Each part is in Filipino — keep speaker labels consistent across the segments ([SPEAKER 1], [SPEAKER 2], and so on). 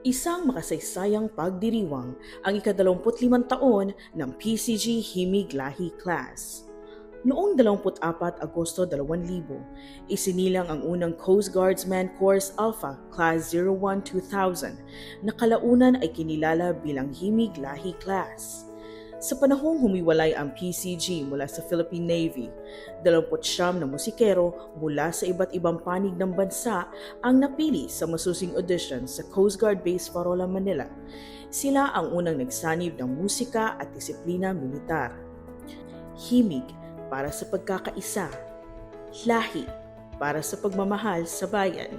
[SPEAKER 1] Isang makasaysayang pagdiriwang ang ikadalawamput-limang taon ng PCG Himig Lahi Class. Noong 24 Agosto 2000, isinilang ang unang Coast Guardsman Course Alpha Class 01-2000 na kalaunan ay kinilala bilang Himig Lahi Class. Sa panahong humiwalay ang PCG mula sa Philippine Navy, 29 na musikero mula sa iba't ibang panig ng bansa ang napili sa masusing audition sa Coast Guard Base Farola, Manila. Sila ang unang nagsanib ng musika at disiplina militar. Himig para sa pagkakaisa. Lahi para sa pagmamahal sa bayan.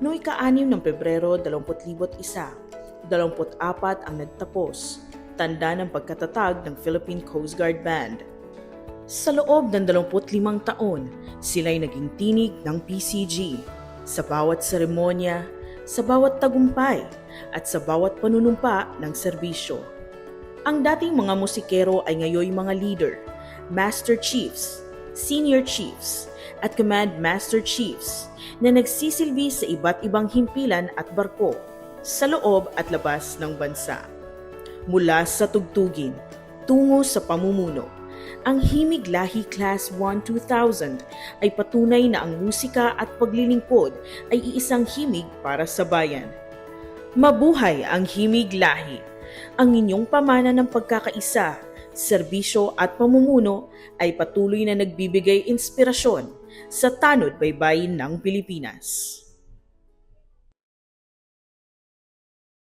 [SPEAKER 1] Noong ika-6 ng Pebrero 2001, 24 ang nagtapos tanda ng pagkatatag ng Philippine Coast Guard Band. Sa loob ng 25 taon, sila'y naging tinig ng PCG sa bawat seremonya, sa bawat tagumpay, at sa bawat panunumpa ng serbisyo. Ang dating mga musikero ay ngayoy mga leader, master chiefs, senior chiefs, at command master chiefs na nagsisilbi sa iba't ibang himpilan at barko sa loob at labas ng bansa mula sa tugtugin tungo sa pamumuno. Ang Himig Lahi Class 1-2000 ay patunay na ang musika at paglilingkod ay iisang himig para sa bayan. Mabuhay ang Himig Lahi! Ang inyong pamana ng pagkakaisa, serbisyo at pamumuno ay patuloy na nagbibigay inspirasyon sa tanod baybayin ng Pilipinas.